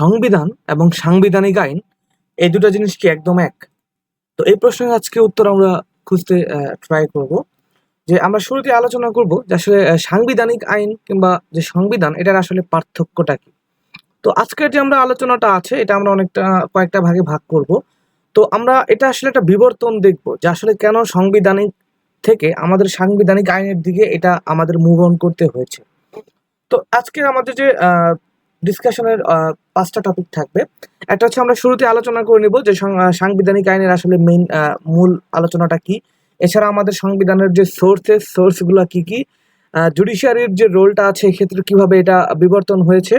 সংবিধান এবং সাংবিধানিক আইন, এই দুটো জিনিস কি একদম এক? তো এই প্রশ্নের আজকে উত্তর আমরা খুঁজতে ট্রাই করব। যে আমরা শুরুতে আলোচনা করব যে আসলে সাংবিধানিক আইন কিংবা যে সংবিধান, এটার আসলে পার্থক্যটা কি? তো আজকের যে আমরা আলোচনাটা আছে, এটা আমরা অনেকটা, কয়েকটা ভাগে ভাগ করব। তো আমরা এটা আসলে একটা বিবর্তন দেখব যে আসলে কেন সাংবিধানিক থেকে আমাদের সাংবিধানিক আইনের দিকে এটা আমাদের মুভ অন করতে হয়েছে। তো আজকের আমাদের যে ডিসকাশনের পাঁচটা টপিক থাকবে। একটা হচ্ছে আমরা শুরুতে আলোচনা করে নেব যে সাংবিধানিক আইনের আসলে মেইন মূল আলোচনাটা কি। এছাড়া আমাদের সংবিধানের যে সোর্সেস সোর্সগুলো কি কি জুডিশিয়ারির যে রোলটা আছে, এক্ষেত্রে কীভাবে এটা বিবর্তন হয়েছে।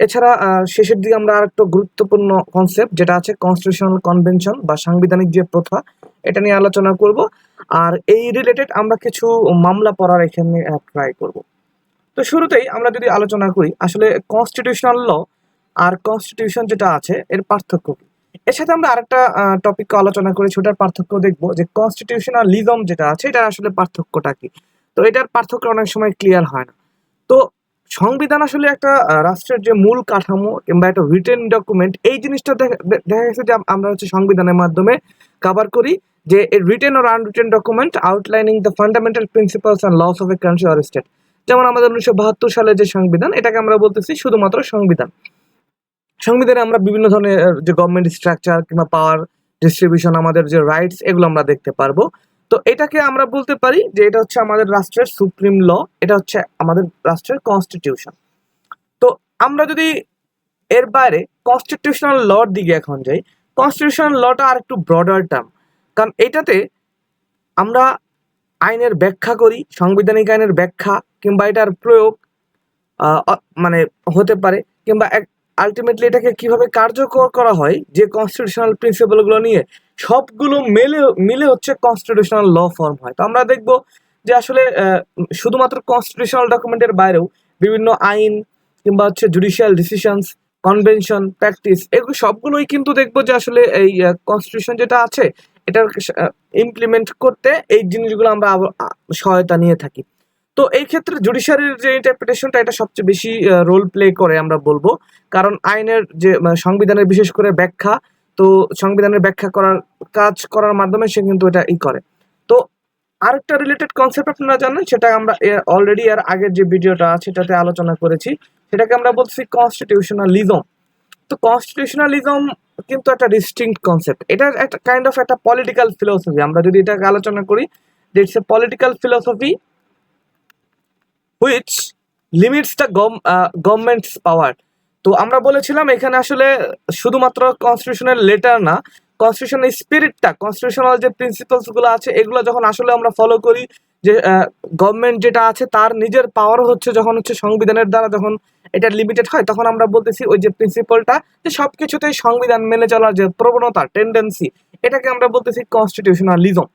এছাড়া শেষের দিকে আমরা আরেকটা গুরুত্বপূর্ণ কনসেপ্ট যেটা আছে কনস্টিটিউশনাল কনভেনশন বা সাংবিধানিক যে প্রথা, এটা নিয়ে আলোচনা করব। আর এই রিলেটেড আমরা কিছু মামলা পড়ার এখানে ট্রাই করব। তো শুরুতেই আমরা যদি আলোচনা করি, আসলে কনস্টিটিউশনাল ল আর কনস্টিটিউশন যেটা আছে, এর পার্থক্য কি? এর সাথে আমরা আরেকটা টপিক আলোচনা করি সেটার পার্থক্য দেখব যে কনস্টিটিউশনালিজম যেটা আছে, এটার আসলে পার্থক্যটা কি? তো এটার পার্থক্য অনেক সময় ক্লিয়ার হয় না। তো সংবিধান আসলে একটা রাষ্ট্রের যে মূল কাঠামো কিংবা একটা রিটেন ডকুমেন্ট এই জিনিসটা দেখা গেছে যে আমরা হচ্ছে সংবিধানের মাধ্যমে কভার করি যে written or unwritten document outlining the fundamental principles and laws of a country or state যেমন আমাদের উনিশশো বাহাত্তর সালে যে সংবিধান, এটাকে আমরা বলতেছি শুধুমাত্র সংবিধান। সংবিধানে আমরা বিভিন্ন ধরনের যে গভর্নমেন্ট স্ট্রাকচার কিংবা পাওয়ার ডিস্ট্রিবিউশন আমাদের যে রাইটস এগুলো আমরা দেখতে পারব। তো এটাকে আমরা বলতে পারি যে এটা হচ্ছে আমাদের রাষ্ট্রের সুপ্রিম ল এটা হচ্ছে আমাদের রাষ্ট্রের কনস্টিটিউশন তো আমরা যদি এর বাইরে কনস্টিটিউশনাল লর দিকে এখন যাই কনস্টিটিউশনাল লটা আর একটু ব্রডার টার্ম কারণ এটাতে আমরা আইনের ব্যাখ্যা করি, সাংবিধানিক আইনের ব্যাখ্যা কিংবা এটার প্রয়োগ মানে হতে পারে কিংবা এক আলটিমেটলি এটাকে কীভাবে কার্যকর করা হয়, যে কনস্টিটিউশনাল প্রিন্সিপালগুলো নিয়ে সবগুলো মেলে, মিলে হচ্ছে কনস্টিটিউশনাল ল ফর্ম হয়। তো আমরা দেখব যে আসলে শুধুমাত্র কনস্টিটিউশনাল ডকুমেন্টের বাইরেও বিভিন্ন আইন কিংবা হচ্ছে জুডিশিয়াল ডিসিশনস কনভেনশন প্র্যাকটিস এগুলো সবগুলোই কিন্তু দেখব যে আসলে এই কনস্টিটিউশন যেটা আছে এটার ইমপ্লিমেন্ট করতে এই জিনিসগুলো আমরা সহায়তা নিয়ে থাকি। তো এই ক্ষেত্রে জুডিশিয়ারির যে ইন্টারপ্রিটেশনটা এটা সবচেয়ে বেশি রোল প্লে করে আমরা বলব। কারণ আইনের যে সংবিধানের বিশেষ করে ব্যাখ্যা, তো সংবিধানের ব্যাখ্যা করার, কাজ করার মাধ্যমে সে কিন্তু এটা ই করে। তো আরেকটা রিলেটেড কনসেপ্ট আপনারা জানেন, সেটা আমরা অলরেডি আর আগের যে ভিডিওটা সেটাতে আলোচনা করেছি। সেটাকে আমরা বলছি কনস্টিটিউশনালিজম তো কনস্টিটিউশনালিজম কিন্তু একটা ডিস্টিংক্ট কনসেপ্ট এটা একটা কাইন্ড অফ একটা পলিটিক্যাল ফিলোসফি আমরা যদি এটাকে আলোচনা করি যে it's a political philosophy which limits the government's power তো আমরা বলেছিলাম এখানে আসলে শুধুমাত্র কনস্টিটিউশনের লেটার না কনস্টিটিউশনের স্পিরিটটা কনস্টিটিউশনাল যে প্রিন্সিপালসগুলো আছে, এগুলো যখন আসলে আমরা ফলো করি, যে গভর্নমেন্ট যেটা আছে, তার নিজের পাওয়ার হচ্ছে যখন হচ্ছে সংবিধানের দ্বারা যখন এটা লিমিটেড হয়, তখন আমরা বলতেছি ওই যে প্রিন্সিপালটা যে সব কিছুতেই সংবিধান মেনে চলার যে প্রবণতা টেন্ডেন্সি এটাকে আমরা বলতেছি কনস্টিটিউশনালিজম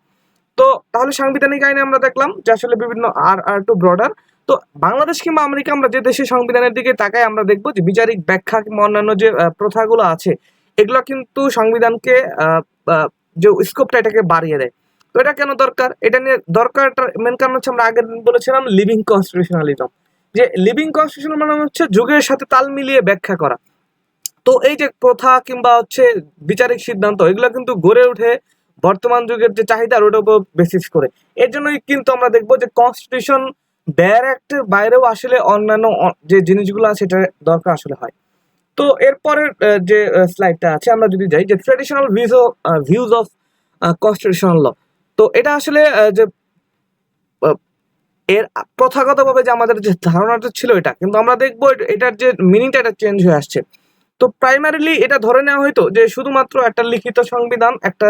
তো, তাহলে সাংবিধানিক আইনে আমরা দেখলাম যে আসলে বিভিন্ন আর আর টু ব্রডার তো বাংলাদেশ কিংবা আমেরিকা আমরা যে দেশের সংবিধানের দিকে তাকাই, আমরা দেখব যে বিচারিক ব্যাখ্যা কিংবা অন্যান্য যে প্রথাগুলো আছে এগুলো কিন্তু সংবিধানকে যে স্কোপটা এটাকে বাড়িয়ে দেয়। তো এটা কেন দরকার? এটা নিয়ে দরকারটা মেন কারণ হচ্ছে আমরা আগের দিন বলেছিলাম লিভিং কনস্টিটিউশনালিজম যে লিভিং কনস্টিটিউশন মানে হচ্ছে যুগের সাথে তাল মিলিয়ে ব্যাখ্যা করা। তো এই যে প্রথা কিংবা হচ্ছে বিচারিক সিদ্ধান্ত, এগুলো কিন্তু গড়ে ওঠে বর্তমান যুগের যে চাহিদা ওটার উপর বেসিস করে। এর জন্যই কিন্তু আমরা দেখব যে কনস্টিটিউশন ডাইরেক্টের বাইরেও আসলে অন্যান্য যে জিনিসগুলো আছে, সেটা দরকার আসলে হয়। তো এরপরের যে স্লাইডটা আছে, আমরা যদি যাই, যে traditional views views of constitutional law তো এটা আসলে যে এর প্রথাগতভাবে যে আমাদের যে ধারণাটা ছিল এটা, কিন্তু আমরা দেখব এট- এটার যে মিনিংটা এটা চেঞ্জ হয়ে আসছে। তো প্রাইমারিলি এটা ধরে নেওয়া হয়তো যে শুধুমাত্র একটা লিখিত সংবিধান, একটা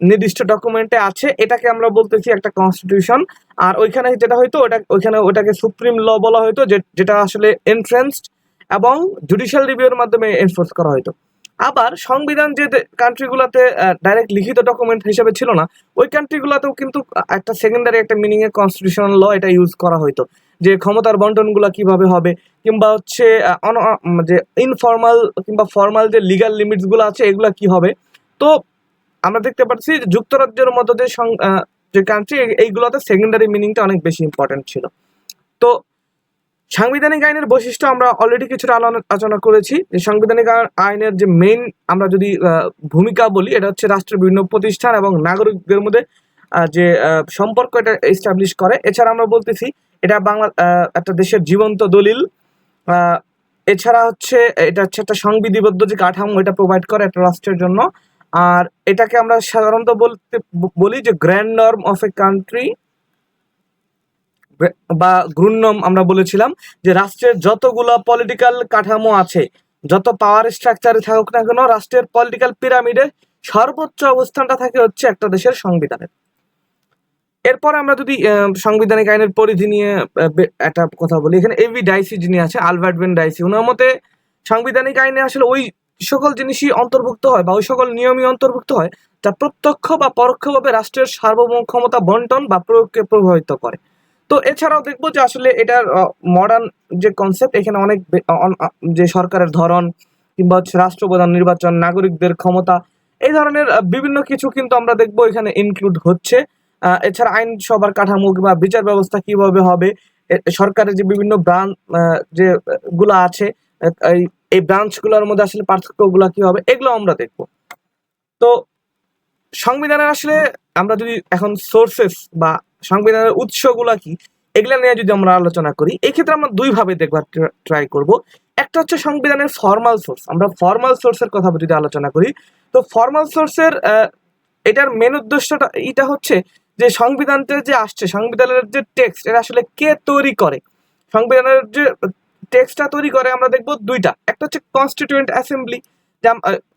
নির্দিষ্ট ডকুমেন্টে আছে, এটাকে আমরা বলতেছি একটা কনস্টিটিউশন আর ওইখানে যেটা হয়তো ওটা, ওইখানে ওটাকে সুপ্রিম ল বলা হয়তো যেটা আসলে এনফ্রেন্সড এবং জুডিশিয়াল রিভিউর মাধ্যমে এনফোর্স করা হয়তো। আবার সংবিধান যে কান্ট্রিগুলোতে ডাইরেক্ট লিখিত ডকুমেন্ট হিসেবে ছিল না, ওই কান্ট্রিগুলোতেও কিন্তু একটা সেকেন্ডারি একটা মিনিং এ কনস্টিটিউশনাল ল এটা ইউজ করা হয়তো। যে ক্ষমতার বন্টনগুলো কীভাবে হবে, কিংবা হচ্ছে যে ইনফর্মাল কিংবা ফর্মাল যে লিগাল লিমিটসগুলো আছে, এগুলা কি হবে? তো আমরা দেখতে পাচ্ছি যুক্তরাজ্যের মতো যে যে কান্ট্রি এইগুলোতে সেকেন্ডারি মিনিংটা অনেক বেশি ইম্পর্টেন্ট ছিল। তো সাংবিধানিক আইনের বৈশিষ্ট্য আমরা অলরেডি কিছুটা আলো- আলোচনা করেছি। যে সাংবিধানিক আইনের যে মেইন আমরা যদি ভূমিকা বলি, এটা হচ্ছে রাষ্ট্রের বিভিন্ন প্রতিষ্ঠান এবং নাগরিকদের মধ্যে যে সম্পর্ক এটা এস্টাবলিশ করে। এছাড়া আমরা বলতেছি, এটা বাংলা একটা দেশের জীবন্ত দলিল। এছাড়া হচ্ছে, এটা হচ্ছে একটা সংবিধিবদ্ধ যে কাঠামো, এটা প্রোভাইড করে একটা রাষ্ট্রের জন্য। আর এটাকে আমরা সাধারণত বলতে বলি যে grand norm of a country বা গ্রুন্নম আমরা বলেছিলাম যে রাষ্ট্রের যতগুলো পলিটিক্যাল কাঠামো আছে, যত পাওয়ার স্ট্রাকচারে থাকুক না কেন, রাষ্ট্রের পলিটিক্যাল পিরামিডে সর্বোচ্চ অবস্থানটা থাকে হচ্ছে একটা দেশের সংবিধানের এরপর আমরা যদি সাংবিধানিক আইনের পরিধি নিয়ে একটা কথা বলি, এখানে এভি ডাইসি যিনি আছে আলবার্ট বেন ডাইসি ওনার মতে সাংবিধানিক আইনে আসলে ওই সকল জিনিসই অন্তর্ভুক্ত হয় বা ওই সকল নিয়মই অন্তর্ভুক্ত হয় যা প্রত্যক্ষ বা পরোক্ষভাবে রাষ্ট্রের সার্বভৌম ক্ষমতা বন্টন বা প্রয়োগকে প্রভাবিত করে। তো এছাড়াও দেখব যে আসলে এটার মডার্ন যে কনসেপ্ট এখানে অনেক অন- যে সরকারের ধরন কিংবা হচ্ছে রাষ্ট্রপ্রধান নির্বাচন, নাগরিকদের ক্ষমতা, এই ধরনের বিভিন্ন কিছু কিন্তু আমরা দেখব এখানে ইনক্লুড হচ্ছে। এছাড়া আইনসভার কাঠামো বা বিচার ব্যবস্থা কীভাবে হবে সরকারের যে বিভিন্ন ব্রাঞ্চ যে, গুলা আছে এই এই ব্রাঞ্চগুলোর মধ্যে আসলে পার্থক্যগুলো কি হবে, এগুলো আমরা দেখব। তো সংবিধানের আসলে আমরা যদি এখন সোর্সেস বা সংবিধানের উৎসগুলা কি? এগুলা নিয়ে যদি আমরা আলোচনা করি, এই ক্ষেত্রে আমরা দুই ভাবে দেখবার ট্রাই করব। একটা হচ্ছে সংবিধানের ফর্মাল সোর্স আমরা ফর্মাল সোর্সের কথা যদি আলোচনা করি, তো ফর্মাল সোর্সের এটার মেন উদ্দেশ্যটা, এটা হচ্ছে যে সংবিধানটা যে আসছে, সংবিধানের যে টেক্সট এটা আসলে কে তৈরি করে? সংবিধানের যে টেক্সটটা তৈরি করে, আমরা দেখব দুইটা। একটা হচ্ছে কনস্টিটিউয়েন্ট অ্যাসেম্বলি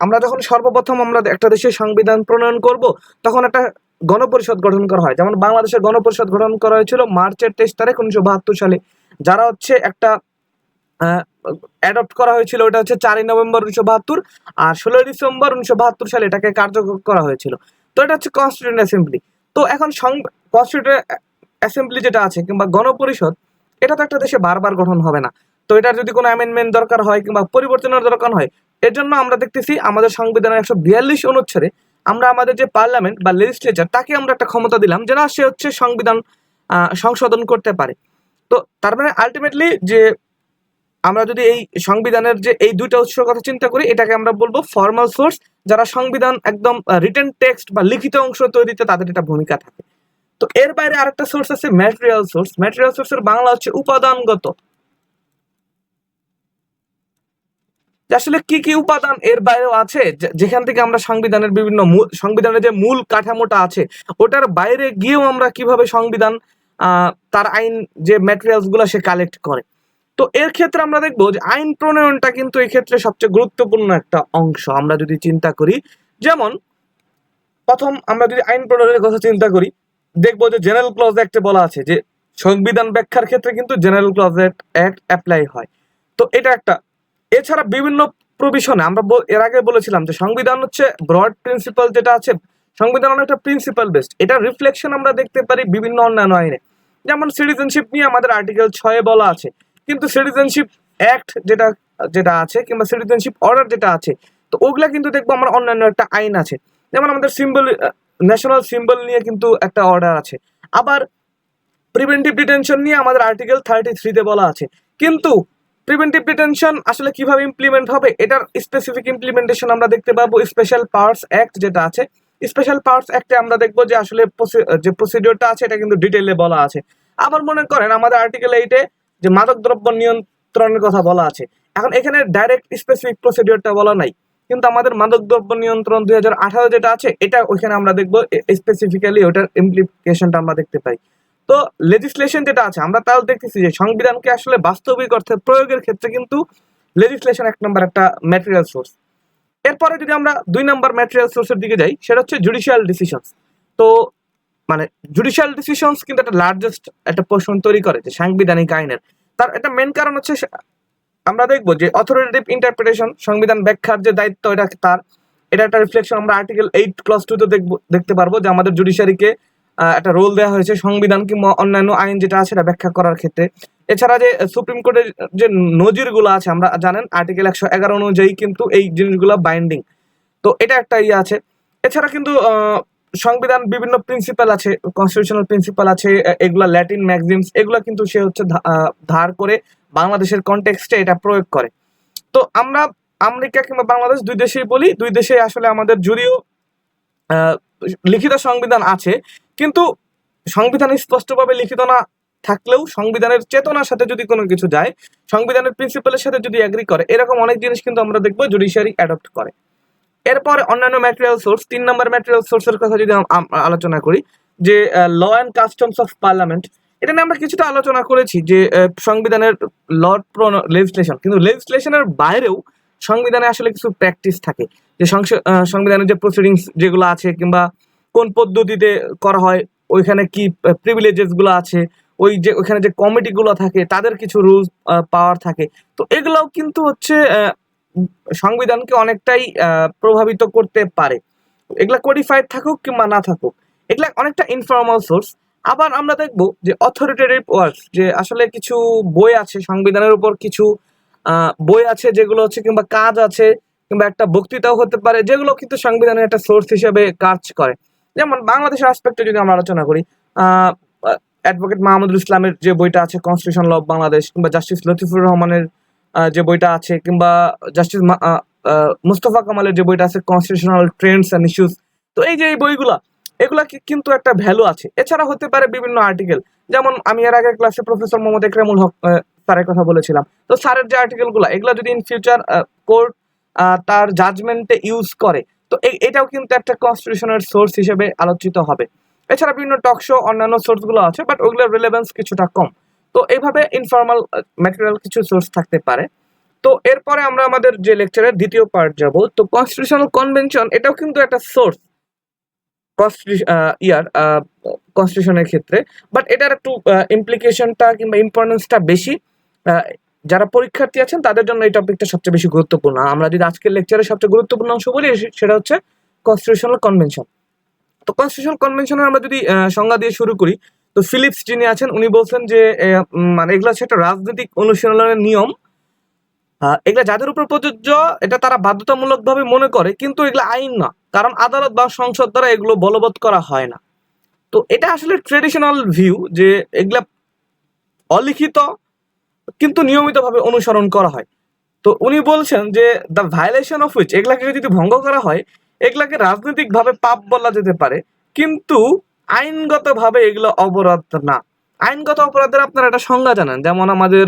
আমরা যখন সর্বপ্রথম আমরা একটা দেশের সংবিধান প্রণয়ন করব, তখন একটা গণপরিষদ গঠন করা হয়। যেমন বাংলাদেশের গণপরিষদ গঠন করা হয়েছিল মার্চের তেইশ তারিখ উনিশশো বাহাত্তর সালে। যারা হচ্ছে একটা অ্যাডপ্ট করা হয়েছিল ওটা হচ্ছে চারই নভেম্বর উনিশশো বাহাত্তর আর ষোলোই ডিসেম্বর উনিশশো বাহাত্তর সালে এটাকে কার্যকর করা হয়েছিল। তো এটা হচ্ছে কনস্টিটিউন্ট অ্যাসেম্বলি তো এখন কনস্টিটিউন্ট অ্যাসেম্বলি যেটা আছে কিংবা গণপরিষদ, এটা তো একটা দেশে বারবার গঠন হবে না। তো এটার যদি কোনো অ্যামেন্ডমেন্ট দরকার হয় কিংবা পরিবর্তনের দরকার হয়, এর জন্য আমরা দেখতেছি আমাদের সংবিধানের একশো বিয়াল্লিশ অনুচ্ছেদে আমরা আমাদের যে পার্লামেন্ট বা লেজিসলেচার তাকে আমরা একটা ক্ষমতা দিলাম যে না সে হচ্ছে সংবিধান সংশোধন করতে পারে। তো তার মানে আলটিমেটলি যে আমরা যদি এই সংবিধানের যে এই দুইটা উৎসের কথা চিন্তা করি, এটাকে আমরা বলব ফর্মাল সোর্স যারা সংবিধান একদম রিটেন টেক্সট বা লিখিত অংশ তৈরিতে তাদের এটা ভূমিকা থাকে। তো এর বাইরে আরেকটা সোর্স আছে ম্যাটেরিয়াল সোর্স ম্যাটেরিয়াল সোর্সের বাংলা হচ্ছে উপাদানগত। যে আসলে কি কি উপাদান এর বাইরেও আছে? যেখান থেকে আমরা সংবিধানের বিভিন্ন সংবিধানের যে মূল কাঠামোটা আছে, ওটার বাইরে গিয়েও আমরা কীভাবে সংবিধান তার আইন যে ম্যাটেরিয়ালসগুলো সে কালেক্ট করে? তো এর ক্ষেত্রে আমরা দেখব যে আইন প্রণয়নটা কিন্তু এই ক্ষেত্রে সবচেয়ে গুরুত্বপূর্ণ একটা অংশ। আমরা যদি চিন্তা করি, যেমন প্রথম আমরা যদি আইন প্রণয়নের কথা চিন্তা করি, দেখব যে জেনারেল ক্লজ অ্যাক্টে বলা আছে যে সংবিধান ব্যাখ্যার ক্ষেত্রে কিন্তু জেনারেল ক্লজ অ্যাক্ট অ্যাপ্লাই হয়। তো এটা একটা এছাড়া বিভিন্ন প্রভিশনে, আমরা এর আগে বলেছিলাম যে সংবিধান হচ্ছে ব্রড প্রিন্সিপাল যেটা আছে, সংবিধান অনেকটা প্রিন্সিপাল বেসড এটা রিফ্লেকশন আমরা দেখতে পারি বিভিন্ন অন্যান্য আইনে। যেমন সিটিজেনশিপ নিয়ে আমাদের আর্টিকেল ছয়ে বলা আছে। কিন্তু সিটিজেনশিপ অ্যাক্ট যেটা যেটা আছে কিংবা সিটিজেনশিপ অর্ডার যেটা আছে, তো ওগুলা কিন্তু দেখব আমরা অন্যান্য একটা আইন আছে। যেমন আমাদের সিম্বল ন্যাশনাল সিম্বল নিয়ে কিন্তু একটা অর্ডার আছে। আবার প্রিভেন্টিভ ডিটেনশন নিয়ে আমাদের আর্টিকেল থার্টি থ্রিতে বলা আছে। কিন্তু প্রিভেন্টিভ ডিটেনশন আসলে কীভাবে ইমপ্লিমেন্ট হবে, এটার স্পেসিফিক ইমপ্লিমেন্টেশন আমরা দেখতে পাবো স্পেশাল পাওয়ার্স অ্যাক্ট যেটা আছে। স্পেশাল পাওয়ার্স অ্যাক্টে আমরা দেখব যে আসলে যে প্রসিডিওরটা আছে, এটা কিন্তু ডিটেলে বলা আছে। আবার মনে করেন আমাদের আর্টিকেল এইটে যে মাদক দ্রব্য নিয়ন্ত্রণের কথা বলা আছে, এখন এখানে ডাইরেক্ট স্পেসিফিক প্রসিডিওরটা বলা নাই। কিন্তু আমাদের মাদক দ্রব্য নিয়ন্ত্রণ দুই হাজার আঠারো যেটা আছে, এটা ওইখানে আমরা দেখব স্পেসিফিক্যালি ওটার ইমপ্লিকেশনটা আমরা দেখতে পাই। তো লেজিসলেশন যেটা আছে, আমরা তাও দেখতেছি যে সংবিধানকে আসলে বাস্তবিক অর্থে প্রয়োগের ক্ষেত্রে কিন্তু লেজিসলেশন এক নম্বর একটা ম্যাটেরিয়াল সোর্স এরপরে যদি আমরা দুই নম্বর ম্যাটেরিয়াল সোর্সের দিকে যাই, সেটা হচ্ছে জুডিশিয়াল ডিসিশনস তো মানে জুডিশিয়াল ডিসিশনস কিন্তু একটা লার্জেস্ট একটা পোর্শন তৈরি করে যে সাংবিধানিক আইনের। তার একটা মেন কারণ হচ্ছে আমরা দেখব যে অথরিটেটিভ ইন্টারপ্রিটেশন সংবিধান ব্যাখ্যার যে দায়িত্ব, এটা তার, এটা একটা রিফ্লেকশন আমরা আর্টিকেল এইট ক্লস টুতে দেখব, দেখতে পারব যে আমাদের জুডিশিয়ারিকে একটা রোল দেওয়া হয়েছে, সংবিধান কিংবা অন্যান্য আইন যেটা আছে সেটা ব্যাখ্যা করার ক্ষেত্রে। এছাড়া যে সুপ্রিম কোর্টের যে নজিরগুলো আছে, আমরা জানেন আর্টিকেল একশো এগারো অনুযায়ী কিন্তু এই জিনিসগুলো বাইন্ডিং তো এটা একটা ইয়ে আছে। এছাড়া কিন্তু সংবিধান বিভিন্ন প্রিন্সিপাল আছে কনস্টিটিউশনাল প্রিন্সিপাল আছে এগুলা ল্যাটিন ম্যাগজিমস এগুলা কিন্তু সে হচ্ছে ধার করে বাংলাদেশের কনটেক্সটে এটা প্রয়োগ করে। তো আমরা আমেরিকা কিংবা বাংলাদেশ দুই দেশেই বলি, দুই দেশে আসলে আমাদের যদিও লিখিত সংবিধান আছে কিন্তু সংবিধান স্পষ্টভাবে লিখিত না থাকলেও সংবিধানের চেতনার সাথে যদি কোনো কিছু যায়, সংবিধানের প্রিন্সিপালের সাথে যদি এগ্রি করে, এরকম অনেক জিনিস কিন্তু আমরা দেখব জুডিশিয়ারি অ্যাডপ্ট করে। এরপরে অন্যান্য ম্যাটেরিয়াল সোর্স তিন নম্বর ম্যাটেরিয়াল সোর্সের কথা যদি আলোচনা করি, যে law and customs of parliament এটা নিয়ে আমরা কিছুটা আলোচনা করেছি যে সংবিধানের ল লেজিসলেশন কিন্তু লেজিসলেশনের বাইরেও সংবিধানে আসলে কিছু প্র্যাকটিস থাকে। যে সংবিধানের যে প্রসিডিংস যেগুলো আছে কিংবা কোন পদ্ধতিতে করা হয়, ওইখানে কি প্রিভিলেজেসগুলো আছে, ওই যে, ওইখানে যে কমিটিগুলো থাকে, তাদের কিছু রুলস পাওয়ার থাকে। তো এগুলোও কিন্তু হচ্ছে সংবিধানকে অনেকটাই প্রভাবিত করতে পারে। এগুলা কোডিফাইড থাকুক কিংবা না থাকুক, এগুলা অনেকটা ইনফর্মাল সোর্স আবার আমরা দেখব যে অথরিটেটিভ ওয়ার্কস যে আসলে কিছু বই আছে, সংবিধানের উপর কিছু বই আছে যেগুলো হচ্ছে কিংবা কাজ আছে, কিংবা একটা বক্তৃতাও হতে পারে, যেগুলো কিন্তু সংবিধানের একটা সোর্স হিসেবে কাজ করে। যেমন বাংলাদেশের আসপেক্টে যদি আমরা আলোচনা করি অ্যাডভোকেট মাহমুদুল ইসলামের যে বইটা আছে কনস্টিটিউশন ল বাংলাদেশ কিংবা জাস্টিস লতিফুর রহমানের যে বইটা আছে কিংবা জাস্টিস মুস্তফা কামালের যে বইটা আছে কনস্টিটিউশনাল ট্রেন্ডস অ্যান্ড ইস্যুস তো এই যে এই বইগুলা, এগুলা কিন্তু একটা ভ্যালু আছে। এছাড়া হতে পারে বিভিন্ন আর্টিকেল যেমন আমি এর আগের ক্লাসে প্রফেসর মোহাম্মদ একরামুল হক স্যারের কথা বলেছিলাম। তো স্যারের যে আর্টিকেলগুলো এগুলো যদি ইন ফিউচার কোর্ট তার জাজমেন্টে ইউজ করে তো এটাও কিন্তু একটা কনস্টিটিউশনের সোর্স হিসেবে আলোচিত হবে। এছাড়া বিভিন্ন টক শো অন্যান্য সোর্সগুলো আছে বাট ওগুলোর রিলেভেন্স কিছুটা কম। তো এইভাবে ইনফর্মাল ম্যাটেরিয়াল কিছু সোর্স থাকতে পারে। তো এরপরে আমরা আমাদের যে লেকচারের দ্বিতীয় পার্ট যাব, তো কনস্টিটিউশনাল কনভেনশন এটাও কিন্তু একটা সোর্স ইয়ার কনস্টিটিউশনের ক্ষেত্রে। বাট এটার একটু ইমপ্লিকেশনটা কিংবা ইম্পর্টেন্সটা বেশি। যারা পরীক্ষার্থী আছেন, তাদের জন্য এই টপিকটা সবচেয়ে বেশি গুরুত্বপূর্ণ। আমরা যদি আজকের লেকচারের সবচেয়ে গুরুত্বপূর্ণ অংশ বলি সেটা হচ্ছে কনস্টিটিউশনাল কনভেনশন তো কনস্টিটিউশনাল কনভেনশনের আমরা যদি সংজ্ঞা দিয়ে শুরু করি, তো ফিলিপস যিনি আছেন, উনি বলছেন যে মানে এগুলো হচ্ছে একটা রাজনৈতিক অনুশীলনের নিয়ম। এগুলা যাদের উপর প্রযোজ্য, এটা তারা বাধ্যতামূলকভাবে মনে করে, কিন্তু এগুলো আইন না। কারণ আদালত বা সংসদ দ্বারা এগুলো বলবৎ করা হয় না। তো এটা আসলে ট্রেডিশনাল ভিউ যে এগুলা অলিখিত কিন্তু নিয়মিতভাবে অনুসরণ করা হয়। তো উনি বলছেন যে দ্য ভায়োলেশন অফ উইচ এগুলাকে যদি ভঙ্গ করা হয়, এগুলাকে রাজনৈতিকভাবে পাপ বলা যেতে পারে, কিন্তু আইনগতভাবে এগুলো অপরাধ না। আইনগত অপরাধের আপনারা একটা সংজ্ঞা জানেন, যেমন আমাদের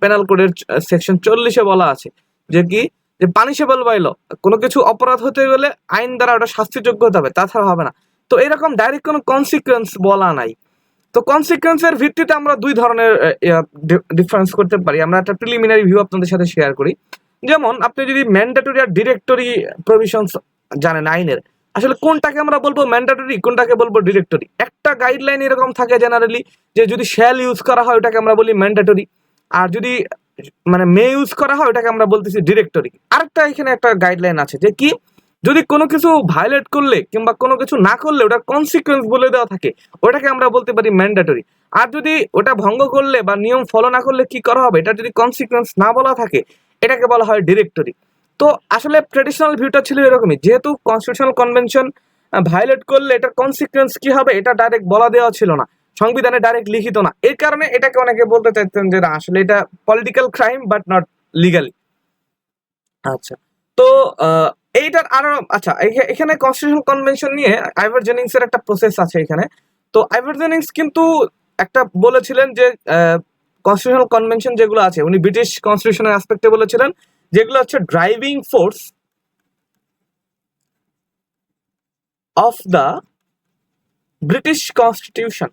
পেনাল কোডের সেকশন চল্লিশে বলা আছে, যে কি? যে পানিশেবল বাইল কোনো কিছু অপরাধ হতে গেলে আইন দ্বারা ওটা শাস্তিযোগ্য হতে হবে, তাছাড়া হবে না। তো এরকম ডাইরেক্ট কোনো কনসিকুয়েন্স বলা নাই। তো কনসিকুয়েন্সের ভিত্তিতে আমরা দুই ধরনের ডিফারেন্স করতে পারি। আমরা একটা প্রিলিমিনারি ভিউ আপনাদের সাথে শেয়ার করি। যেমন, আপনি যদি ম্যান্ডেটরি আর ডিরেক্টরি প্রভিশনস জানেন আইনের, আসলে কোনটাকে আমরা বলব ম্যান্ডেটরি কোনটাকে বলব ডিরেক্টরি একটা গাইডলাইন এরকম থাকে জেনারেলি যে যদি শ্যাল ইউজ করা হয়, ওটাকে আমরা বলি ম্যান্ডেটরি আর যদি মানে মে ইউজ করা হয়, ওটাকে আমরা বলতেছি ডিরেক্টরি আরেকটা এখানে একটা গাইডলাইন আছে যে কি? যদি কোনো কিছু ভায়োলেট করলে কিংবা কোনো কিছু না করলে ওটার কনসিকুয়েন্স বলে দেওয়া থাকে, ওটাকে আমরা বলতে পারি ম্যান্ডেটরি আর যদি ওটা ভঙ্গ করলে বা নিয়ম ফলো না করলে কি করা হবে? এটা যদি কনসিকুয়েন্স না বলা থাকে, এটাকে বলা হয় ডিরেক্টরি তো আসলে ট্রেডিশনাল ভিউটা ছিল এরকমই। যেহেতু কনস্টিটিউশনাল কনভেনশন ভায়োলেট করলে এটার কনসিকুয়েন্স কি হবে, এটা ডাইরেক্ট বলা দেওয়া ছিল না। সংবিধানে ডাইরেক্ট লিখিত না। এই কারণে এটাকে অনেকে বলতে চাইতেন যে না, আসলে এটা political crime but not legally আচ্ছা। তো এইটার আরও আচ্ছা এখা- এখানে কনস্টিটিউশন কনভেনশন নিয়ে আইভার জেনিংস এর একটা প্রসেস আছে এখানে। তো আইভার জেনিংস কিন্তু একটা বলেছিলেন যে কনস্টিটিউশনাল কনভেনশন যেগুলো আছে, উনি ব্রিটিশ কনস্টিটিউশনের অ্যাসপেক্টে বলেছিলেন, যেগুলো হচ্ছে driving force of the British constitution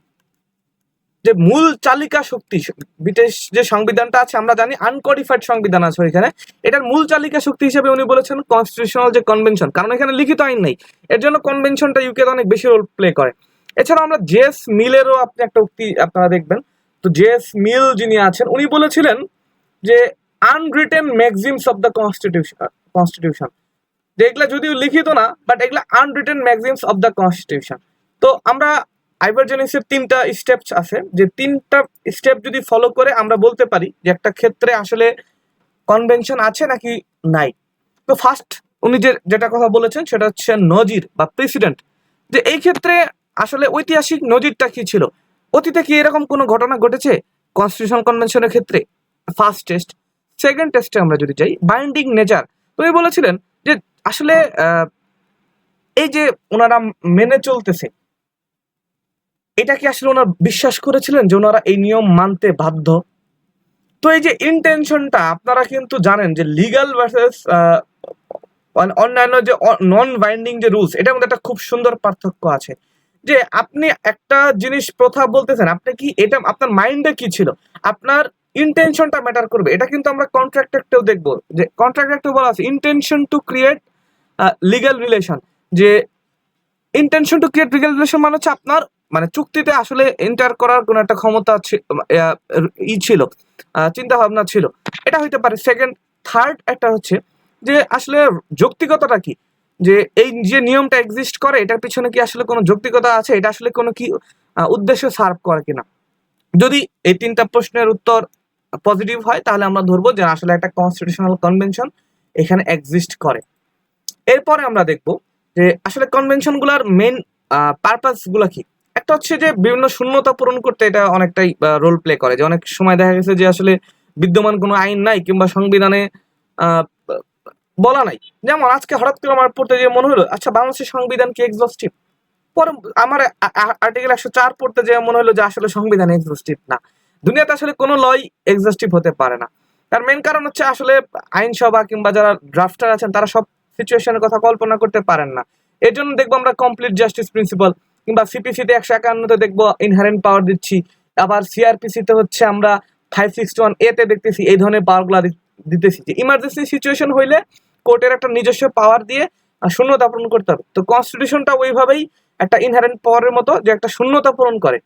যে মূল চালিকা শক্তি, ব্রিটিশ যে সংবিধানটা আছে, আমরা জানি আনকোডিফাইড সংবিধান আছে এখানে এটার মূল চালিকা শক্তি হিসেবে উনি বলেছেন কনস্টিটিউশনাল যে কনভেনশন কারণ এখানে লিখিত আইন নেই। এর জন্য কনভেনশনটা ইউকে অনেক বেশি রোল প্লে করে। এছাড়া আমরা জেএস মিলেরও আপনি একটা উক্তি আপনারা দেখবেন। তো জেস মিল যিনি আছেন, উনি বলেছিলেন যে unwritten maxims of the constitution constitution যে এগুলা যদিও লিখিত না বাট এগুলা unwritten maxims of the constitution তো আমরা আইভারজেনিক্সের তিনটা স্টেপস আছে। যে তিনটা স্টেপ যদি ফলো করে আমরা বলতে পারি যে একটা ক্ষেত্রে আসলে কনভেনশন আছে নাকি নাই। তো ফার্স্ট উনি যে যেটা কথা বলেছেন সেটা হচ্ছে নজির বা প্রেসিডেন্ট যে এই ক্ষেত্রে আসলে ঐতিহাসিক নজিরটা কি ছিল? অতীতে কি এরকম কোনো ঘটনা ঘটেছে? কনস্টিটিউশন কনভেনশনের ক্ষেত্রে। ফার্স্ট টেস্ট সেকেন্ড টেস্টে আমরা যদি যাই বাইন্ডিং নেচার তুমি বলেছিলেন যে আসলে এই যে ওনারা মেনে চলতেছে এটা কি আসলে ওনারা বিশ্বাস করেছিলেন যে ওনারা এই নিয়ম মানতে বাধ্য? তো এই যে ইন্টেনশনটা আপনারা কিন্তু জানেন যে লিগাল ভার্সেস অন্যান্য যে নন বাইন্ডিং যে রুলস এটার মধ্যে একটা খুব সুন্দর পার্থক্য আছে। যে আপনি একটা জিনিস প্রথা বলতেছেন, আপনি কি এটা, আপনার মাইন্ডে কি ছিল? আপনার ইন্টেনশনটা ম্যাটার করবে। এটা কিন্তু আমরা কন্ট্রাক্ট একটাও দেখব। যে কন্ট্রাক্ট একটাও বলা আছে intention to create legal relation যে intention to create legal relation মানে হচ্ছে আপনার মানে চুক্তিতে আসলে এন্টার করার কোনো একটা ক্ষমতা ই ছিল চিন্তা ভাবনা ছিল। এটা হইতে পারে। সেকেন্ড থার্ড একটা হচ্ছে যে আসলে যৌক্তিকতাটা কি? যে এই যে নিয়মটা এক্সিস্ট করে, এটার পিছনে কি আসলে কোনো যৌক্তিকতা আছে? এটা আসলে কোনো কি উদ্দেশ্য সার্ভ করে কিনা? যদি এই তিনটা প্রশ্নের উত্তর পজিটিভ হয়, তাহলে আমরা ধরবো যে আসলে একটা কনস্টিটিউশনাল কনভেনশন এখানে এক্সিস্ট করে। এরপরে আমরা দেখব যে আসলে কনভেনশনগুলোর মেন পারপাসগুলা কি? একটা হচ্ছে যে বিভিন্ন শূন্যতা পূরণ করতে এটা অনেকটাই রোল প্লে করে। যে অনেক সময় দেখা গেছে যে আসলে বিদ্যমান কোনো আইন নাই কিংবা সংবিধানে বলা নাই। যেমন আজকে হঠাৎ করে আমার পড়তে যে মনে হলো আচ্ছা বাংলাদেশের সংবিধান কি এক্সস্টিভ পরে আমার আর্টিকেল একশো চার পড়তে যে মনে হলো যে আসলে সংবিধান এক্সস্টিভ না। দুনিয়াতে আসলে কোনো লই এক্সস্টিভ হতে পারে না। তার মেন কারণ হচ্ছে আসলে আইনসভা কিংবা যারা ড্রাফটার আছেন, তারা সব সিচুয়েশনের কথা কল্পনা করতে পারেন না। এর জন্য দেখব আমরা কমপ্লিট জাস্টিস প্রিন্সিপাল কিংবা সিপিসিতে একশো একান্নতে দেখব ইনহারেন্ট পাওয়ার দিচ্ছি। আবার সিআরপিসিতে হচ্ছে আমরা ফাইভ সিক্স ওয়ান এতে দেখতেছি, এই ধরনের পাওয়ারগুলো দিতেছি যে ইমার্জেন্সি সিচুয়েশন হইলে কোর্টের একটা নিজস্ব পাওয়ার দিয়ে শূন্যতা পূরণ করতে হবে। তো কনস্টিটিউশনটা ওইভাবেই একটা ইনহারেন্ট পাওয়ারের মতো যে একটা শূন্যতা পূরণ করে।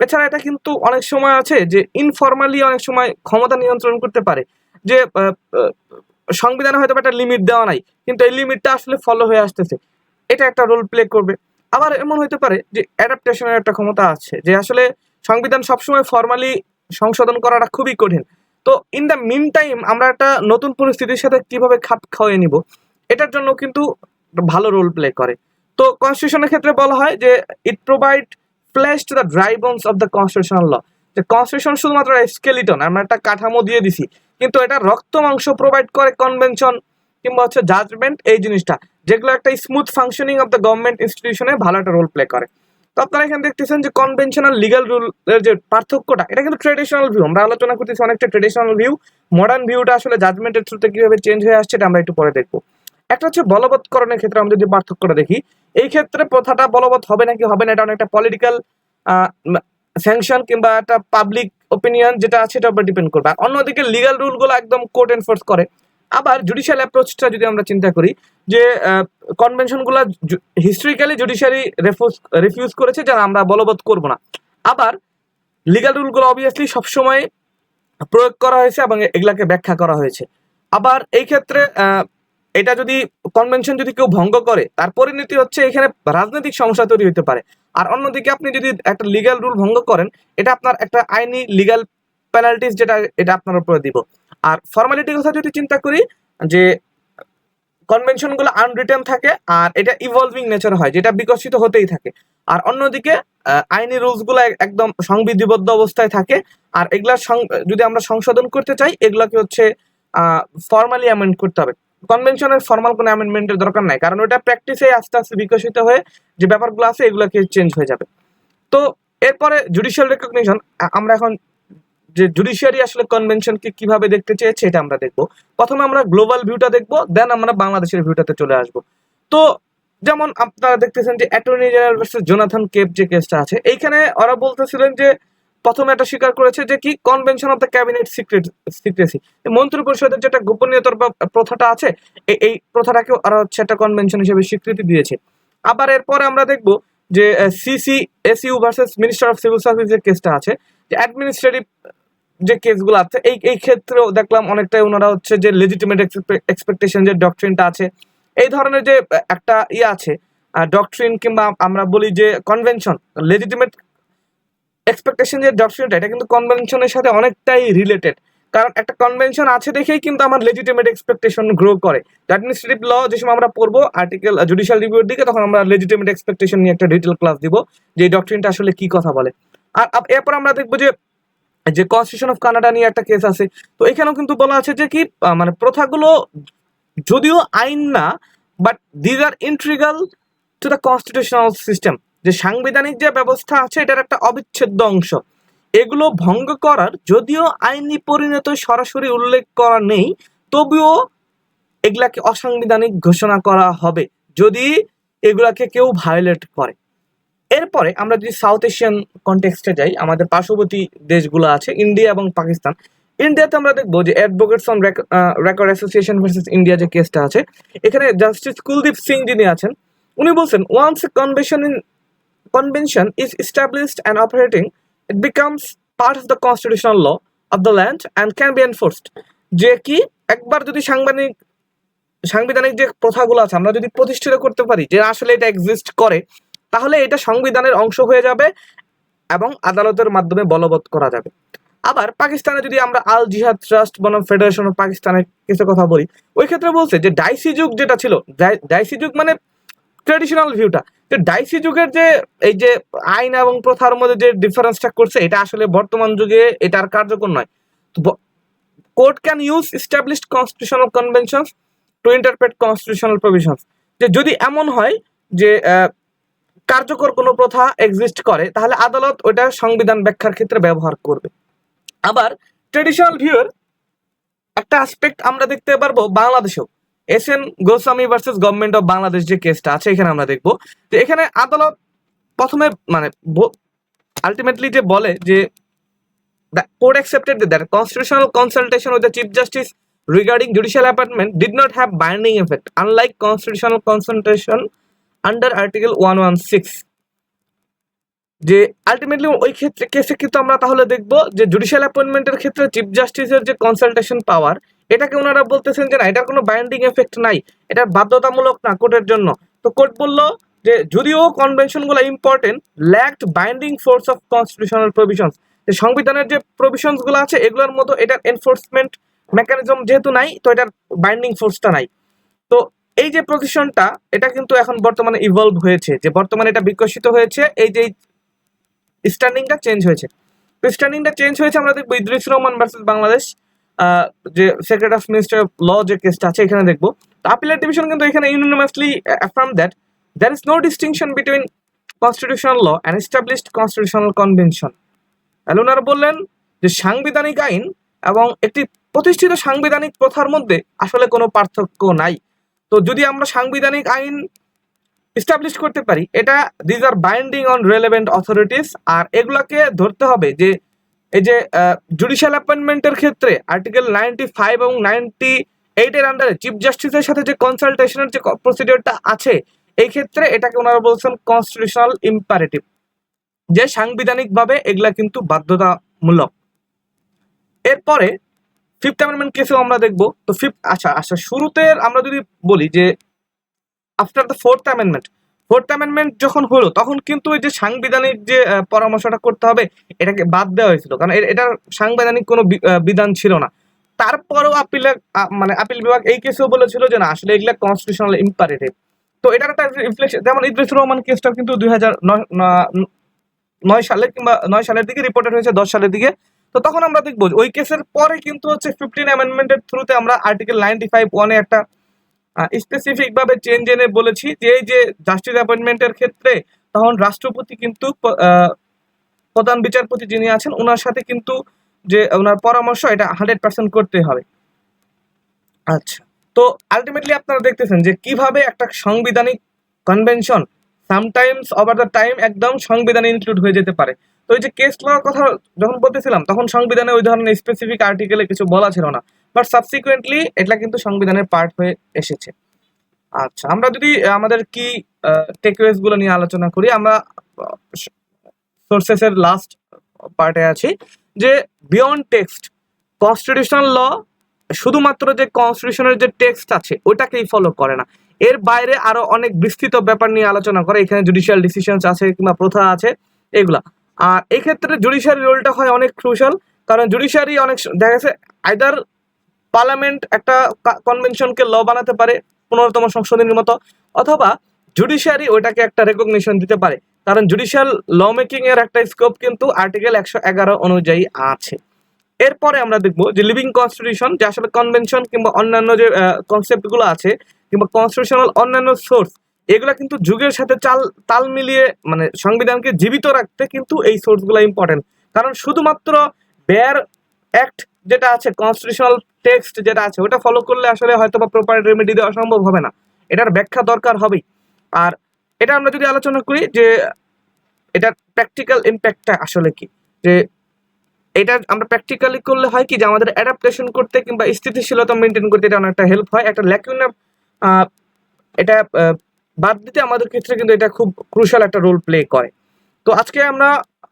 এছাড়া এটা কিন্তু অনেক সময় আছে যে ইনফর্মালি অনেক সময় ক্ষমতা নিয়ন্ত্রণ করতে পারে। যে সংবিধানে হয়তো একটা লিমিট দেওয়া নাই, কিন্তু এই লিমিটটা আসলে ফলো হয়ে আসতেছে। এটা একটা রোল প্লে করবে। আবার এমন হতে পারে যে অ্যাডাপ্টেশনের একটা ক্ষমতা আছে, যে আসলে সংবিধান সবসময় ফর্মালি সংশোধন করাটা খুবই কঠিন। তো ইন দ্য মিন টাইম আমরা একটা নতুন পরিস্থিতির সাথে কীভাবে খাপ খাওয়াই নিব, এটার জন্য কিন্তু ভালো রোল প্লে করে। তো কনস্টিটিউশনের ক্ষেত্রে বলা হয় যে it provide flesh to the dry bones of the constitutional law যে কনস্টিটিউশন শুধুমাত্র স্কেলিটন আমরা একটা কাঠামো দিয়ে দিছি, কিন্তু এটা রক্ত মাংস প্রোভাইড করে কনভেনশন কিংবা হচ্ছে জাজমেন্ট এই জিনিসটা। যেগুলো একটা smooth functioning of the government ইনস্টিটিউশনে ভালো একটা রোল প্লে করে। তো আপনারা এখানে দেখতেছেন যে কনভেনশনাল লিগাল রুলের যে পার্থক্যটা, এটা কিন্তু ট্রেডিশনাল ভিউ আমরা আলোচনা করতেছি অনেকটা ট্রেডিশনাল ভিউ মডার্ন ভিউটা আসলে জাজমেন্টের থ্রুতে কীভাবে চেঞ্জ হয়ে আসছে, এটা আমরা একটু পরে দেখব। একটা হচ্ছে বলবৎকরণের ক্ষেত্রে আমরা যদি পার্থক্যটা দেখি, এই ক্ষেত্রে প্রথাটা বলবৎ হবে নাকি হবে না, এটা অনেকটা পলিটিক্যাল স্যাংশন কিংবা একটা পাবলিক ওপিনিয়ন যেটা আছে এটার উপর ডিপেন্ড করবে। অন্যদিকে লিগাল রুলগুলো একদম কোর্ট এনফোর্স করে। আবার জুডিশিয়াল অ্যাপ্রোচটা যদি আমরা চিন্তা করি, যে কনভেনশনগুলো হিস্ট্রিক্যালি জুডিশিয়ারি রিফিউজ করেছে যারা আমরা বলবৎ করব না। আবার লিগাল রুলগুলো অবভিয়াসলি সবসময় প্রয়োগ করা হয়েছে এবং এগুলাকে ব্যাখ্যা করা হয়েছে। আবার এই ক্ষেত্রে এটা যদি কনভেনশন যদি কেউ ভঙ্গ করে, তার পরিণতি হচ্ছে এখানে রাজনৈতিক সমস্যা তৈরি হতে পারে। আর অন্যদিকে আপনি যদি একটা লিগ্যাল রুল ভঙ্গ করেন, এটা আপনার একটা আইনি লিগ্যাল পেনাল্টিস যেটা, এটা আপনার উপরে দিব। আর ফর্মালিটির কথা যদি চিন্তা করি, যে কনভেনশনগুলো আনরিটেন থাকে আর এটা ইভলভিং নেচার হয়, যেটা বিকশিত হতেই থাকে। আর অন্যদিকে আইনি রুলসগুলো একদম সংবিধিবদ্ধ অবস্থায় থাকে। আর এগুলা যদি আমরা সংশোধন করতে চাই, এগুলাকে হচ্ছে ফর্মালি অ্যামেন্ড করতে হবে। কনভেনশনের ফর্মাল কোনো অ্যামেন্ডমেন্টের দরকার নাই, কারণ ওটা প্র্যাকটিসে আস্তে আস্তে বিকশিত হয়ে যে ব্যাপারগুলো আছে, এগুলোকে চেঞ্জ হয়ে যাবে। তো, এরপরে জুডিশিয়াল রেকগনিশন আমরা এখন যে জুডিশিয়ারি আসলে কনভেনশনকে কীভাবে দেখতে চেয়েছে এটা আমরা দেখব। প্রথমে আমরা গ্লোবাল ভিউটা দেখব দেন আমরা বাংলাদেশের ভিউটাতে চলে আসব। তো যেমন আপনারা দেখতেছেন যে attorney general versus Jonathan Cape যে কেসটা আছে, এইখানে ওরা বলতেছিলেন যে প্রথমে এটা স্বীকার করেছে যে কি convention of the cabinet secret secrecy মন্ত্রী পরিষদের যেটা গোপনীয়তার প্রথাটা আছে এই প্রথাটাকে ওরা হচ্ছে একটা কনভেনশন হিসেবে স্বীকৃতি দিয়েছে। আবার এরপরে আমরা দেখব যে CC SU versus minister of civil service যে কেসটা আছে যে অ্যাডমিনিস্ট্রেটিভ যে কেসগুলো আছে, এই এই ক্ষেত্রেও দেখলাম অনেকটাই ওনারা হচ্ছে যে লেজিটিমেট এক্সপেকটেশন যে ডকট্রিনটা আছে, এই ধরনের যে একটা ইয়ে আছে ডকট্রিন কিংবা আমরা বলি যে কনভেনশন লেজিটিমেট এক্সপেকটেশন যে ডকট্রিনটা এটা কিন্তু কনভেনশনের সাথে অনেকটাই রিলেটেড কারণ একটা কনভেনশন আছে দেখেই কিন্তু আমার লেজিটিমেট এক্সপেকটেশন গ্রো করে। অ্যাডমিনিস্ট্রেটিভ ল যে সময় আমরা পড়ব আর্টিকেল জুডিশিয়াল রিভিউর দিকে, তখন আমরা লেজিটিমেট এক্সপেকটেশন নিয়ে একটা ডিটেল ক্লাস দিব, যে ডক্ট্রিনটা আসলে কি কথা বলে। আর এরপর আমরা দেখব যে যে কনস্টিটিউশন অফ কানাডা নিয়ে একটা কেস আছে। তো এখানেও কিন্তু বলা আছে যে কি মানে প্রথাগুলো যদিও আইন না but these are integral to the constitutional system যে সাংবিধানিক যে ব্যবস্থা আছে, এটার একটা অবিচ্ছেদ্য অংশ। এগুলো ভঙ্গ করার যদিও আইনি পরিণত সরাসরি উল্লেখ করা নেই, তবুও এগুলাকে অসাংবিধানিক ঘোষণা করা হবে, যদি এগুলাকে কেউ ভায়োলেট করে। এরপরে আমরা যদি সাউথ এশিয়ান কনটেক্সটে যাই, আমাদের পার্শ্ববর্তী দেশগুলো আছে ইন্ডিয়া এবং পাকিস্তান ইন্ডিয়াতে আমরা দেখব যে advocates on record association versus India যে কেসটা আছে, এখানে জাস্টিস কুলদীপ সিং যিনি আছেন, উনি বলছেন once convention in convention is established and operating it becomes part of the constitutional law of the land and can be enforced যে কি? একবার যদি সাংবিধানিক সাংবিধানিক যে প্রথাগুলো আছে, আমরা যদি প্রতিষ্ঠিত করতে পারি যে আসলে এটা এক্সিস্ট করে তাহলে এটা সংবিধানের অংশ হয়ে যাবে এবং আদালতের মাধ্যমে বলবৎ করা যাবে। আবার পাকিস্তানে যদি আমরা আল জিহাদ ট্রাস্ট বনাম ফেডারেশন অফ পাকিস্তানের কিছু কথা বলি, ওই ক্ষেত্রে বলছে যে ডাইসি যুগ যেটা ছিল, ডাই- ডাইসি যুগ মানে ট্রেডিশনাল ভিউটা যে ডাইসি যুগের যে এই যে আইন এবং প্রথার মধ্যে যে ডিফারেন্সটা করছে, এটা আসলে বর্তমান যুগে এটা আর কার্যকর নয়। Court can use established constitutional conventions to interpret constitutional provisions যে যদি এমন হয় যে কার্যকর কোনো প্রথা এক্সিস্ট করে, তাহলে আদালত ওটা সংবিধান ব্যাখ্যার ক্ষেত্রে ব্যবহার করবে। আবার ট্রেডিশনাল ভিউর একটা আসপেক্ট আমরা দেখতে পারব বাংলাদেশেও। S N Goswami versus government of Bangladesh যে কেসটা আছে, এখানে আমরা দেখব। যে এখানে আদালত প্রথমে মানে আলটিমেটলি যে বলে যে the court accepted that constitutional consultation chief the regarding justice regarding did appointment have binding have unlike constitutional unlike constitutional article one article 116 যে আলটিমেটলি ওই ক্ষেত্রে কেসে কিন্তু আমরা তাহলে দেখব যে জুডিশিয়াল অ্যাপয়েন্টমেন্টের ক্ষেত্রে চিফ জাস্টিসের যে কনসালটেশন পাওয়ার এটাকে ওনারা বলতেছেন যে না, এটার কোনো বাইন্ডিং এফেক্ট নাই, এটা বাধ্যতামূলক না কোর্টের জন্য। তো কোর্ট বলল যে যদিও কনভেনশনগুলো important lacked binding force of constitutional provisions যে সংবিধানের যে প্রভিশনসগুলো আছে, এগুলোর মতো এটার এনফোর্সমেন্ট মেকানিজম যেহেতু নাই, তো এটার বাইন্ডিং ফোর্সটা নাই। এই যে প্রতিষ্ঠানটা, এটা কিন্তু এখন বর্তমানে ইভলভ হয়েছে। যে বর্তমানে এটা বিকশিত হয়েছে, এই যে স্ট্যান্ডিংটা চেঞ্জ হয়েছে। তো স্ট্যান্ডিংটা চেঞ্জ হয়েছে, আমরা দেখব ইদ্রিস রহমান ভার্সেস বাংলাদেশ যে secretary of minister of law যে কেসটা আছে, এখানে দেখব। তো আপিলের ডিভিশন কিন্তু এখানে unanimously affirm that there is no distinction between constitutional law and established constitutional convention তাহলে ওনারা বললেন যে সাংবিধানিক আইন এবং একটি প্রতিষ্ঠিত সাংবিধানিক প্রথার মধ্যে আসলে কোনো পার্থক্য নাই। তো যদি আমরা সাংবিধানিক আইন এস্টাবলিশ করতে পারি, এটা these are binding on relevant authorities আর এগুলাকে ধরতে হবে যে, এই যে জুডিশিয়াল অ্যাপয়েন্টমেন্টের ক্ষেত্রে আর্টিকেল নাইনটি ফাইভ এবং নাইনটি এইটের আন্ডারে চিফ জাস্টিসের সাথে যে কনসালটেশনের যে প্রসিডিওরটা আছে, এই ক্ষেত্রে এটাকে ওনারা বলছেন কনস্টিটিউশনাল ইম্পারেটিভ যে সাংবিধানিকভাবে এগুলা কিন্তু বাধ্যতামূলক। এরপরে ফিফথ অ্যামেন্ডমেন্ট কেসেও আমরা দেখব। তো ফিফথ আচ্ছা আচ্ছা শুরুতে আমরা যদি বলি যে after the fourth amendment fourth amendment যখন হলো, তখন কিন্তু ওই যে সাংবিধানিক যে পরামর্শটা করতে হবে, এটাকে বাদ দেওয়া হয়েছিল। কারণ এটার সাংবিধানিক কোনো বিধান ছিল না। তারপরেও আপিল মানে আপিল বিভাগ এই কেসেও বলেছিল যে না, আসলে এগুলা কনস্টিটিউশনাল ইম্পারেটিভ তো এটার একটা রিফ্লেকশন যেমন ইদ্রিস রহমান কেসটা কিন্তু দুই হাজার নয় সালে কিংবা নয় সালের দিকে রিপোর্টেড হয়েছে, দশ সালের দিকে। তো তখন আমরা দেখব ওই কেসের পরে কিন্তু হচ্ছে ফিফটিন অ্যামেন্ডমেন্টের থ্রুতে আমরা আর্টিকেল নাইনটি ফাইভ ওয়ানে একটা স্পেসিফিক ভাবে চেঞ্জ এনে বলেছি যে এই যে জাস্টিস অ্যাপয়েন্টমেন্টের ক্ষেত্রে তখন রাষ্ট্রপতি কিন্তু প্রধান বিচারপতি যিনি আছেন ওনার সাথে কিন্তু যে ওনার পরামর্শ এটা হান্ড্রেড পার্সেন্ট করতে হবে। আচ্ছা তো আলটিমেটলি আপনারা দেখতেছেন যে কীভাবে একটা সাংবিধানিক convention sometimes over the time একদম সংবিধানে ইনক্লুড হয়ে যেতে পারে। তো এই যে কেস ল কথা যখন বলতেছিলাম, তখন সংবিধানে ওই ধরনের স্পেসিফিক আর্টিকেলে কিছু বলা ছিল না। বাট সাবসিকুয়েন্টলি এটা কিন্তু সংবিধানের পার্ট হয়ে এসেছে। আচ্ছা আমরা যদি আমাদের কি টেকওয়েজগুলো নিয়ে আলোচনা করি, আমরা সোর্সেস এর লাস্ট পার্টে আছি যে বিয়ন্ড টেক্সট কনস্টিটিউশনাল ল শুধুমাত্র যে কনস্টিটিউশনের যে টেক্সট আছে ওটাকেই ফলো করে না। এর বাইরে আরও অনেক বিস্তৃত ব্যাপার নিয়ে আলোচনা করে, এখানে জুডিশিয়াল ডিসিশনস আছে কিংবা প্রথা আছে, এগুলা। আর এই ক্ষেত্রে জুডিশিয়ারি রোলটা হয় অনেক ক্রুশাল কারণ জুডিশিয়ারি অনেক দেখা গেছে আইদার পার্লামেন্ট একটা কনভেনশনকে ল বানাতে পারে, পনেরোতম সংশোধনীর মতো, অথবা জুডিশিয়ারি ওইটাকে একটা রেকগনিশন দিতে পারে। কারণ জুডিশিয়াল ল মেকিং এর একটা স্কোপ কিন্তু আর্টিকেল একশো এগারো অনুযায়ী আছে। এরপরে আমরা দেখব যে লিভিং কনস্টিটিউশন যে আসলে কনভেনশন কিংবা অন্যান্য যে কনসেপ্টগুলো আছে, কিংবা কনস্টিটিউশনাল অন্যান্য সোর্স এগুলা কিন্তু যুগের সাথে চাল, তাল মিলিয়ে মানে সংবিধানকে জীবিত রাখতে কিন্তু এই সোর্সগুলো ইম্পর্টেন্ট কারণ শুধুমাত্র বেয়ার অ্যাক্ট যেটা আছে কনস্টিটিউশনাল টেক্সট যেটা আছে, ওটা ফলো করলে আসলে হয়তো বা প্রপার রেমেডি দেওয়া সম্ভব হবে না। এটার ব্যাখ্যা দরকার হবেই। আর এটা আমরা যদি আলোচনা করি যে এটার প্র্যাকটিক্যাল ইম্প্যাক্টটা আসলে কি? যে এটা আমরা প্র্যাকটিক্যালি করলে হয় কি যে আমাদের অ্যাডাপ্টেশন করতে কিংবা স্থিতিশীলতা মেনটেন করতে এটা অনেকটা হেল্প হয়। একটা ল্যাকুইনা এটা বাদ দিতে আমাদের ক্ষেত্রে কিন্তু এটা খুব ক্রুশাল একটা রোল প্লে করে। তো আজকে আমরা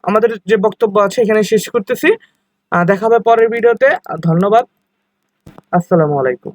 আমাদের যে বক্তব্য আছে এখানে শেষ করতেছি। দেখা হবে পরের ভিডিওতে ধন্যবাদ। আসসালামু আলাইকুম।